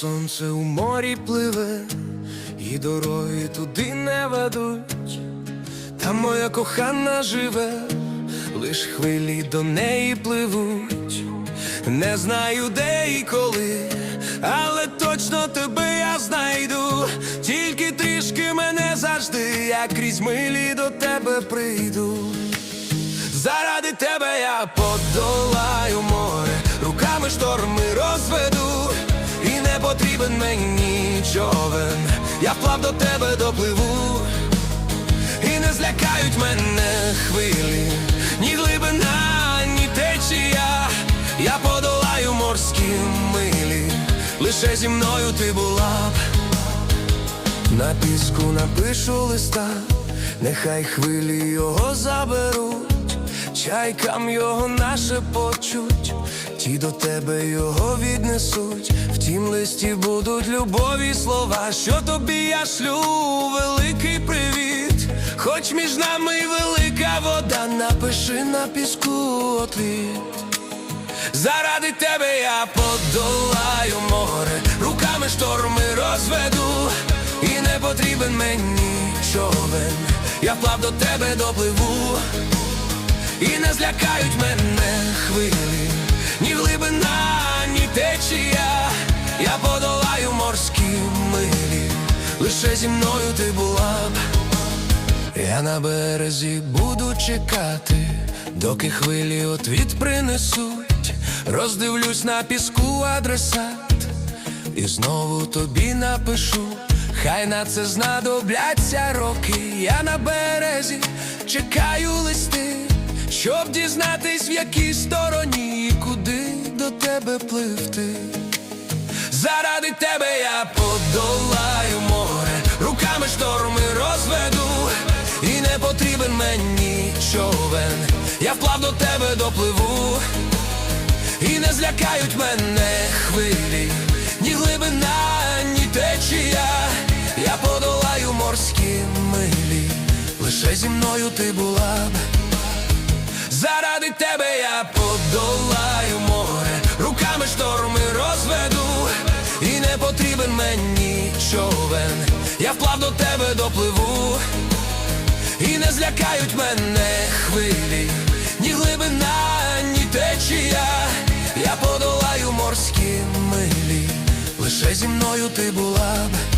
Сонце у морі пливе, і дороги туди не ведуть. Там моя кохана живе, лиш хвилі до неї пливуть. Не знаю, де і коли, але точно тебе я знайду. Тільки трішки мене завжди, я крізь милі до тебе прийду. Заради тебе я подолаю море, руками не потрібен мені човен, я вплав до тебе допливу, і не злякають мене хвилі, ні глибина, ні течія, я подолаю морські милі, лише зі мною ти була б. На піску напишу листа, нехай хвилі його заберуть, чайкам його наше почуть, ті до тебе його віднесуть. В тім листі будуть любові слова, що тобі я шлю, великий привіт, хоч між нами велика вода, напиши на піску отвіт. Заради тебе я подолаю море, руками шторми розведу, і не потрібен мені човен, я вплав до тебе допливу, і не злякають мене хвилі, ні глибина, ні течія, я подолаю морські милі, лише зі мною ти була б. Я на березі буду чекати, доки хвилі отвіт принесуть, роздивлюсь на піску адресат і знову тобі напишу. Хай на це знадобляться роки. Я на березі чекаю листи, щоб дізнатись, в якій стороні куди до тебе пливти. Заради тебе я подолаю море, руками шторми розведу, і не потрібен мені човен, я вплав до тебе допливу, і не злякають мене хвилі, ні глибина, ні течія, я подолаю морські милі, лише зі мною ти була б. Заради тебе я подолаю море, руками шторми розведу, і не потрібен мені човен, я вплав до тебе допливу, і не злякають мене хвилі, ні глибина, ні течія, я подолаю морські милі, лише зі мною ти була б.